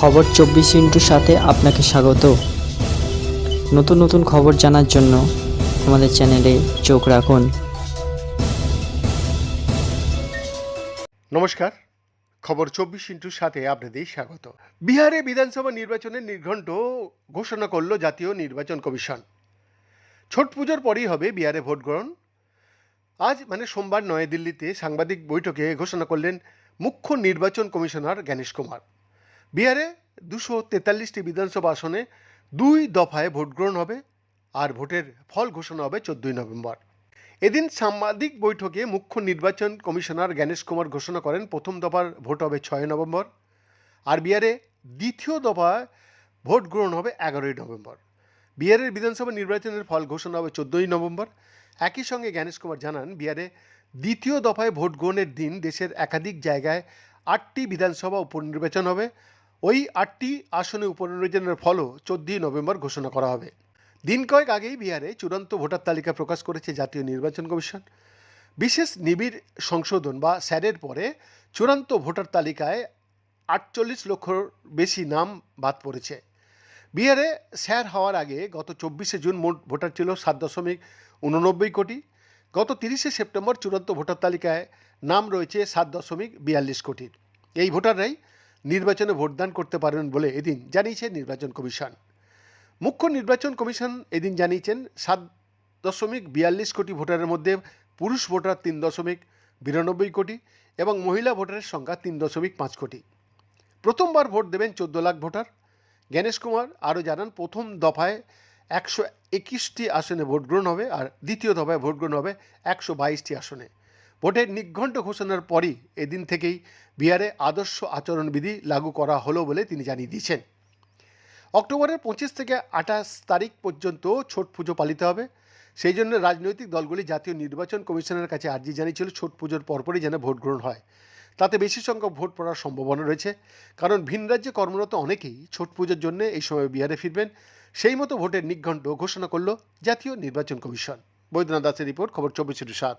খবর চব্বিশ ইন্টুর সাথে আপনাকে স্বাগত। নতুন নতুন খবর জানার জন্য আমাদের চ্যানেলে চোখ রাখুন। নমস্কার। খবর চব্বিশ ইন্টুর সাথে আপনাদের স্বাগত। বিহারে বিধানসভা নির্বাচনের নির্ঘণ্ট ঘোষণা করল জাতীয় নির্বাচন কমিশন। ছট পুজোর পরেই হবে বিহারে ভোট গ্রহণ। আজ মানে সোমবার নয়াদিল্লিতে সাংবাদিক বৈঠকে ঘোষণা করলেন মুখ্য নির্বাচন কমিশনার জ্ঞানেশ কুমার। বিহারে দুশো তেতাল্লিশটি বিধানসভা আসনে দুই দফায় ভোট গ্রহণ হবে আর ভোটের ফল ঘোষণা হবে চোদ্দই নভেম্বর। এদিন সাংবাদিক বৈঠকে মুখ্য নির্বাচন কমিশনার জ্ঞানেশ কুমার ঘোষণা করেন, প্রথম দফার ভোট হবে ছয় নভেম্বর আর বিহারে দ্বিতীয় দফায় ভোট গ্রহণ হবে এগারোই নভেম্বর। বিহারের বিধানসভা নির্বাচনের ফল ঘোষণা হবে চোদ্দোই নভেম্বর। একই সঙ্গে জ্ঞানেশ কুমার জানান, বিহারে দ্বিতীয় দফায় ভোট গ্রহণের দিন দেশের একাধিক জায়গায় আটটি বিধানসভা উপনির্বাচন হবে। ওই আটটি আসনে উপনির্বাচনের ফলও চোদ্দই নভেম্বর ঘোষণা করা হবে। দিন কয়েক আগেই বিহারে চূড়ান্ত ভোটার তালিকা প্রকাশ করেছে জাতীয় নির্বাচন কমিশন। বিশেষ নিবিড় সংশোধন বা স্যারের পরে চূড়ান্ত ভোটার তালিকায় আটচল্লিশ লক্ষর বেশি নাম বাদ পড়েছে। বিহারে স্যার হওয়ার আগে গত চব্বিশে জুন মোট ভোটার ছিল সাত দশমিক উননব্বই কোটি। গত তিরিশে সেপ্টেম্বর চূড়ান্ত ভোটার তালিকায় নাম রয়েছে সাত দশমিক বিয়াল্লিশ কোটির। এই ভোটাররাই নির্বাচনে ভোটদান করতে পারবেন বলে এদিন জানিয়েছে নির্বাচন কমিশন। মুখ্য নির্বাচন কমিশন এদিন জানিয়েছেন, সাত দশমিক বিয়াল্লিশ কোটি ভোটারের মধ্যে পুরুষ ভোটার তিন দশমিক বিরানব্বই কোটি এবং মহিলা ভোটারের সংখ্যা তিন দশমিক পাঁচ কোটি। প্রথমবার ভোট দেবেন চোদ্দ লাখ ভোটার। জ্ঞানেশ কুমার আরও জানান, প্রথম দফায় একশো একুশটি আসনে ভোট গ্রহণ হবে আর দ্বিতীয় দফায় ভোট গ্রহণ হবে একশো বাইশটি আসনে। ভোটের নিঘণ্ট ঘোষণার পরই এদিন থেকেই বিহারে আদর্শ আচরণবিধি লাগু করা হলো বলে তিনি জানিয়ে দিয়েছেন। অক্টোবরের পঁচিশ থেকে আঠাশ তারিখ পর্যন্ত ছট পুজো পালিত হবে। সেই জন্য রাজনৈতিক দলগুলি জাতীয় নির্বাচন কমিশনের কাছে আর্জি জানিয়েছিল ছট পুজোর পরপরই যেন ভোট গ্রহণ হয়। তাতে বেশি সংখ্যক ভোট পড়ার সম্ভাবনা রয়েছে। কারণ ভিন রাজ্যে কর্মরত অনেকেই ছট পুজোর জন্য এই সময় বিহারে ফিরবেন। সেই মতো ভোটের নিঘণ্ট ঘোষণা করল জাতীয় নির্বাচন কমিশন। বৈদ্যনাথ দাসের রিপোর্ট, খবর চব্বিশ সাত।